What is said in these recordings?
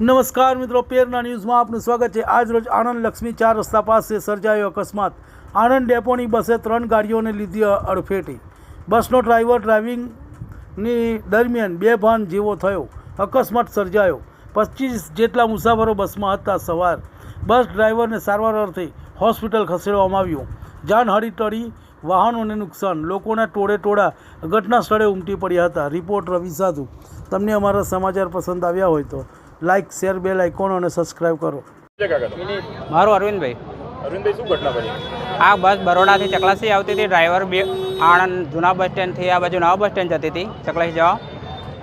નમસ્કાર મિત્રો, પેરના ન્યૂઝમાં આપનું સ્વાગત છે. આજ રોજ આણંદ લક્ષ્મી ચાર રસ્તા પાસે સર્જાયો અકસ્માત. આણંદ ડેપોની બસે ત્રણ ગાડીઓને લીધી અડફેટી. બસનો ડ્રાઈવર ડ્રાઇવિંગની દરમિયાન બેભાન જેવો થયો. અકસ્માત સર્જાયો. પચીસ જેટલા મુસાફરો બસમાં હતા સવાર. બસ ડ્રાઈવરને સારવાર અર્થે હોસ્પિટલ ખસેડવામાં આવ્યો. જાનહાની ટળી, વાહનોને નુકસાન. લોકોના ટોળે ટોળા ઘટના સ્થળે ઉમટી પડ્યા હતા. રિપોર્ટ રવિ સાધુ. તમને અમારા સમાચાર પસંદ આવ્યા હોય તો લાઇક શેર બેલ આઇકોન અને સબસ્ક્રાઇબ કરો. મારું અરવિંદભાઈ. અરવિંદભાઈ શું ઘટના બની? આ બસ બરોડાથી ચકલાસી આવતી હતી ડ્રાઈવર બે આણંદ જૂના બસ સ્ટેન્ડથી આ બાજુ નવા બસ સ્ટેન્ડ જતી હતી ચકલાસી જવા.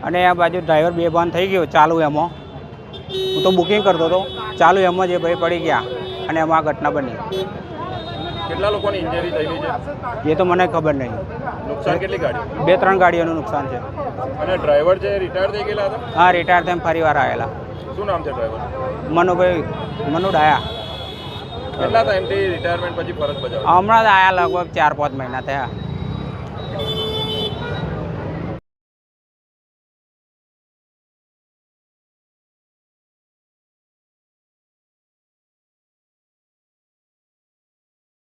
અને આ બાજુ ડ્રાઈવર બે બંધ થઈ ગયો ચાલુ એમાં. હું તો બુકિંગ કરતો હતો ચાલુ એમાં જ એ ભાઈ પડી ગયા અને એમાં આ ઘટના બની. કેટલા લોકોની ઇન્જરી થયેલી છે? એ તો મને ખબર નહીં. નુકસાન કેટલી ગાડી બે ત્રણ ગાડીઓનું નુકસાન છે. અને ડ્રાઈવર છે રિટાયર થઈ ગયેલા હતા? હા રિટાયર થઈને ફરી વાર આવેલા શું નામ છે ડ્રાઈવર મનુભાઈ મનુ ડાયા. કેટલા ટાઈમથી રિટાયરમેન્ટ પછી ફરજ બજાવ? હમણાં આવ્યા આયા લગભગ ચાર પાંચ મહિના થયા.